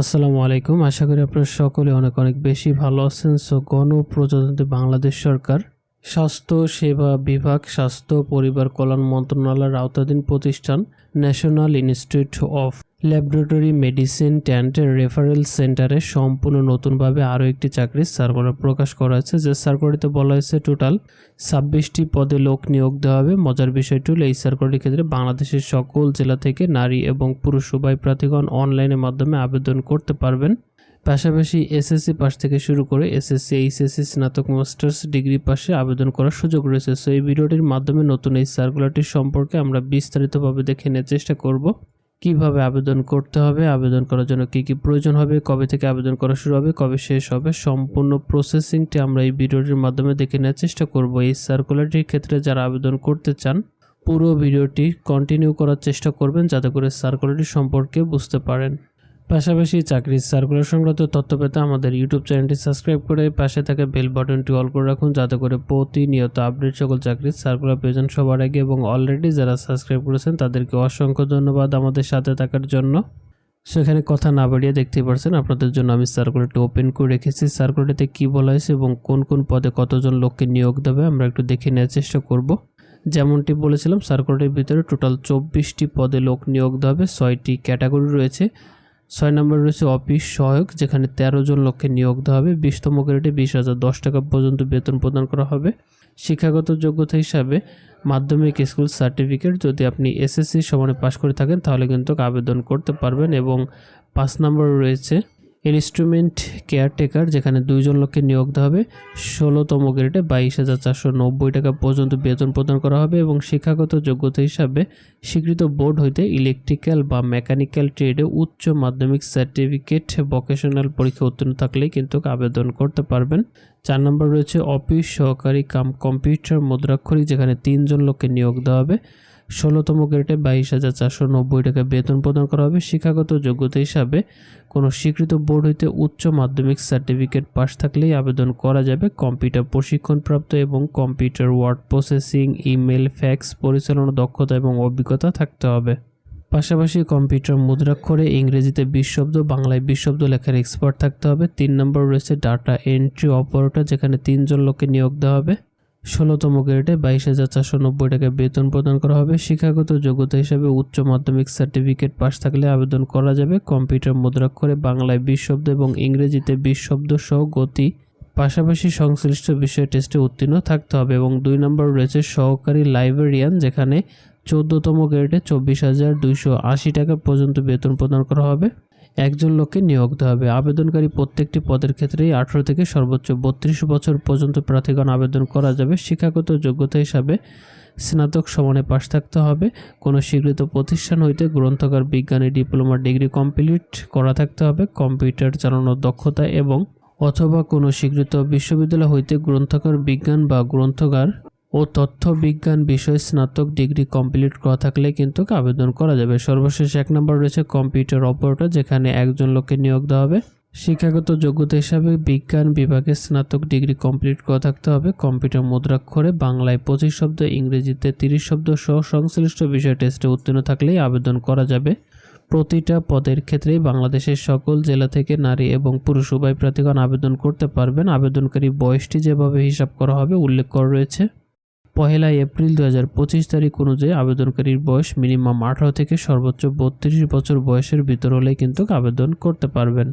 আসসালামু আলাইকুম। আশা করি আপনারা সকলে অনেক অনেক বেশি ভালো আছেন। সো গণপ্রজাতন্ত্রী বাংলাদেশ সরকার স্বাস্থ্য সেবা বিভাগ, স্বাস্থ্য পরিবার কল্যাণ মন্ত্রণালয়ের আওতাধীন প্রতিষ্ঠান national institute of laboratory medicine and referral সেন্টারে সম্পূর্ণ নতুনভাবে আরও একটি চাকরির সার্কুলার প্রকাশ করা হয়েছে, যে সার্কুলারটিতে বলা হয়েছে টোটাল ছাব্বিশটি পদে লোক নিয়োগ দেওয়া হবে। মজার বিষয়টি হলো, এই সার্কুলারটির ক্ষেত্রে বাংলাদেশের সকল জেলা থেকে নারী এবং পুরুষ উভয় প্রার্থীগণ অনলাইনের মাধ্যমে আবেদন করতে পারবেন। পাশাপাশি এসএসসি পাস থেকে শুরু করে এসএসসি, এইচএসসি, স্নাতক, মাস্টার্স ডিগ্রি পাশে আবেদন করার সুযোগ রয়েছে। সো এই ভিডিওটির মাধ্যমে নতুন এই সার্কুলারটি সম্পর্কে আমরা বিস্তারিতভাবে দেখে নেওয়ার চেষ্টা করব। কীভাবে আবেদন করতে হবে, আবেদন করার জন্য কি কি প্রয়োজন হবে, কবে থেকে আবেদন করা শুরু হবে, কবে শেষ হবে, সম্পূর্ণ প্রসেসিংটি আমরা এই ভিডিওটির মাধ্যমে দেখে নেওয়ার চেষ্টা করব। এই সার্কুলারটির ক্ষেত্রে যারা আবেদন করতে চান, পুরো ভিডিওটি কন্টিনিউ করার চেষ্টা করবেন যাতে করে সার্কুলারটি সম্পর্কে বুঝতে পারেন। পাশাপাশি চাকরির সার্কুলার সংক্রান্ত তথ্য পেতে আমাদের ইউটিউব চ্যানেলটি সাবস্ক্রাইব করে পাশে থাকা বেল বাটনটি অল করে রাখুন, যাতে করে প্রতিনিয়ত আপডেট সকল চাকরির সার্কুলার প্রয়োজন সবার আগে এবং অলরেডি যারা সাবস্ক্রাইব করেছেন, তাদেরকে অসংখ্য ধন্যবাদ আমাদের সাথে থাকার জন্য। সেখানে কথা না বাড়িয়ে দেখতেই পারছেন, আপনাদের জন্য আমি সার্কুলারটি ওপেন করে রেখেছি। সার্কুলারটিতে কী বলা হয়েছে এবং কোন কোন পদে কতজন লোককে নিয়োগ দেবে, আমরা একটু দেখে নেওয়ার চেষ্টা করব। যেমনটি বলেছিলাম সার্কুলারটির ভিতরে টোটাল চব্বিশটি পদে লোক নিয়োগ দেবে ছয়টি ক্যাটাগরি রয়েছে। ছয় নম্বর রয়েছে অফিস সহায়ক, যেখানে তেরো জন লোককে নিয়োগ দেওয়া হবে। বিশতম গ্রেডে বিশ হাজার দশ টাকা পর্যন্ত বেতন প্রদান করা হবে। শিক্ষাগত যোগ্যতা হিসাবে মাধ্যমিক স্কুল সার্টিফিকেট যদি আপনি এসএসসি সমানে পাশ করে থাকেন, তাহলে কিন্তু আবেদন করতে পারবেন এবং পাঁচ নম্বর রয়েছে ইনস্ট্রুমেন্ট কেয়ারটেকার যেখানে দুইজন লোককে নিয়োগ দেওয়া হবে, ষোলোতম গ্রেডে বাইশ হাজার চারশো নব্বই টাকা পর্যন্ত বেতন প্রদান করা হবে এবং শিক্ষাগত যোগ্যতা হিসাবে স্বীকৃত বোর্ড হইতে ইলেকট্রিক্যাল বা মেকানিক্যাল ট্রেডে উচ্চ মাধ্যমিক সার্টিফিকেট ভোকেশনাল পরীক্ষা উত্তীর্ণ থাকলেই কিন্তু আবেদন করতে পারবেন। চার নম্বর রয়েছে অফিস সহকারী কাম কম্পিউটার মুদ্রাক্ষরিক, যেখানে তিনজন লোককে নিয়োগ দেওয়া হবে। ষোলোতম গ্রেডে বাইশ হাজার চারশো নব্বই টাকা বেতন প্রদান করা হবে। শিক্ষাগত যোগ্যতা হিসাবে কোনো স্বীকৃত বোর্ড হইতে উচ্চ মাধ্যমিক সার্টিফিকেট পাস থাকলেই আবেদন করা যাবে। কম্পিউটার প্রশিক্ষণপ্রাপ্ত এবং computer word processing, email, fax পরিচালনা দক্ষতা এবং অভিজ্ঞতা থাকতে হবে। পাশাপাশি কম্পিউটার মুদ্রাক্ষরে ইংরেজিতে বিশ শব্দ বাংলায় বিশ শব্দ লেখার এক্সপার্ট থাকতে হবে। তিন নম্বর রয়েছে ডাটা এন্ট্রি অপারেটর, যেখানে তিনজন লোককে নিয়োগ দেওয়া হবে। ষোলোতম গ্রেডে বাইশ হাজার চারশো নব্বই টাকা বেতন প্রদান করা হবে। শিক্ষাগত যোগ্যতা হিসাবে উচ্চ মাধ্যমিক সার্টিফিকেট পাস থাকলে আবেদন করা যাবে। কম্পিউটার মুদ্রাক্ষরে বাংলায় বিশ শব্দ এবং ইংরেজিতে বিশ শব্দ সহ গতি। পাশাপাশি সংশ্লিষ্ট বিষয়ে টেস্টে উত্তীর্ণ থাকতে হবে এবং দুই নম্বর রয়েছে সহকারী লাইব্রেরিয়ান, যেখানে চোদ্দতম গ্রেডে চব্বিশ হাজার দুইশো আশি টাকা পর্যন্ত বেতন প্রদান করা হবে। একজন লোককে নিয়োগ দেওয়া হবে। আবেদনকারী প্রত্যেকটি পদের ক্ষেত্রেই আঠারো থেকে সর্বোচ্চ বত্রিশ বছর পর্যন্ত প্রার্থীগণ আবেদন করা যাবে। শিক্ষাগত যোগ্যতা হিসাবে স্নাতক সমানে পাশ থাকতে হবে। কোনো স্বীকৃত প্রতিষ্ঠান হইতে গ্রন্থকার, বিজ্ঞানী, ডিপ্লোমা, ডিগ্রি কমপ্লিট করা থাকতে হবে। কম্পিউটার চালানোর দক্ষতা এবং অথবা কোনো স্বীকৃত বিশ্ববিদ্যালয় হইতে গ্রন্থকার, বিজ্ঞান বা গ্রন্থকার ও তথ্য বিজ্ঞান বিষয়ে স্নাতক ডিগ্রি কমপ্লিট করা থাকলে কিন্তু আবেদন করা যাবে। সর্বশেষ এক নম্বর রয়েছে কম্পিউটার অপারেটর, যেখানে একজন লোককে নিয়োগ দেওয়া হবে। শিক্ষাগত যোগ্যতা হিসাবে বিজ্ঞান বিভাগে স্নাতক ডিগ্রি কমপ্লিট করা থাকতে হবে। কম্পিউটার মুদ্রাক্ষরে বাংলায় পঁচিশ শব্দ, ইংরেজিতে তিরিশ শব্দ সহ সংশ্লিষ্ট বিষয় টেস্টে উত্তীর্ণ থাকলেই আবেদন করা যাবে। প্রতিটা পদের ক্ষেত্রেই বাংলাদেশের সকল জেলা থেকে নারী এবং পুরুষ উভয় প্রার্থীগণ আবেদন করতে পারবেন। আবেদনকারী বয়সটি যেভাবে হিসাব করা হবে উল্লেখ করা রয়েছে। পহেলা এপ্রিল দু হাজার পঁচিশ তারিখ অনুযায়ী আবেদনকারীর বয়স মিনিমাম আঠারো থেকে সর্বোচ্চ বত্রিশ বছর বয়সের ভিতর হলে কিন্তু আবেদন করতে পারবেন।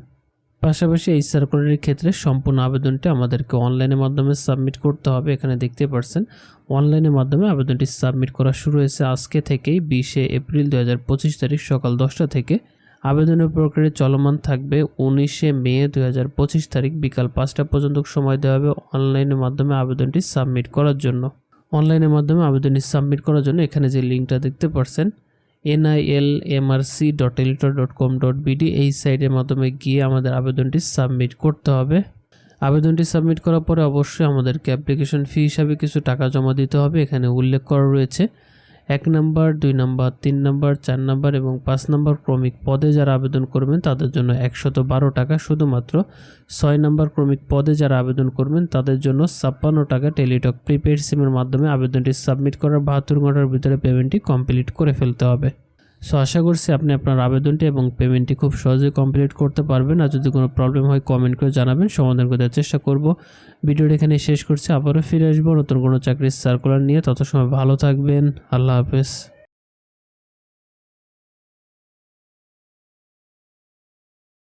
পাশাপাশি এই সার্কুলারের ক্ষেত্রে সম্পূর্ণ আবেদনটি আমাদেরকে অনলাইনের মাধ্যমে সাবমিট করতে হবে। এখানে দেখতে পাচ্ছেন অনলাইনের মাধ্যমে আবেদনটি সাবমিট করা শুরু হয়েছে আজকে থেকেই, বিশে এপ্রিল দু হাজার পঁচিশ তারিখ সকাল দশটা থেকে। আবেদনের প্রক্রিয়া চলমান থাকবে উনিশে মে দু হাজার পঁচিশ তারিখ বিকাল পাঁচটা পর্যন্ত। সময় দেওয়া হবে অনলাইনের মাধ্যমে আবেদনটি সাবমিট করার জন্য। অনলাইনের মাধ্যমে আবেদনটি সাবমিট করার জন্য এখানে যে লিঙ্কটা দেখতে পাচ্ছেন সি ডট এলিটর ডট কম ডট বিডি এই সাইটের মাধ্যমে গিয়ে আমাদের আবেদনটি সাবমিট করতে হবে। আবেদনটি সাবমিট করার পরে অবশ্যই আমাদেরকে অ্যাপ্লিকেশন ফি হিসাবে কিছু টাকা জমা দিতে হবে। এখানে উল্লেখ করা রয়েছে এক নম্বর, দুই নম্বর, তিন নম্বর, চার নম্বর এবং পাঁচ নম্বর ক্রমিক পদে যারা আবেদন করবেন তাদের জন্য একশত বারো টাকা শুধুমাত্র। ছয় নম্বর ক্রমিক পদে যারা আবেদন করবেন তাদের জন্য ছাপ্পান্ন টাকা টেলিটক প্রিপেড সিমের মাধ্যমে আবেদনটি সাবমিট করার বাহাত্তর ঘণ্টার ভিতরে পেমেন্টটি কমপ্লিট করে ফেলতে হবে। সো আশা করছি আপনি আপনার আবেদনটি এবং পেমেন্টটি খুব সহজে কমপ্লিট করতে পারবেন। আর যদি কোনো প্রবলেম হয় কমেন্ট করে জানাবেন। সমাধান করে দেওয়ার চেষ্টা করব। ভিডিওটি এখানে শেষ করছি। আবারও ফিরে আসব নতুন কোনো চাকরির সার্কুলার নিয়ে। তত সময় ভালো থাকবেন। আল্লাহ হাফেজ।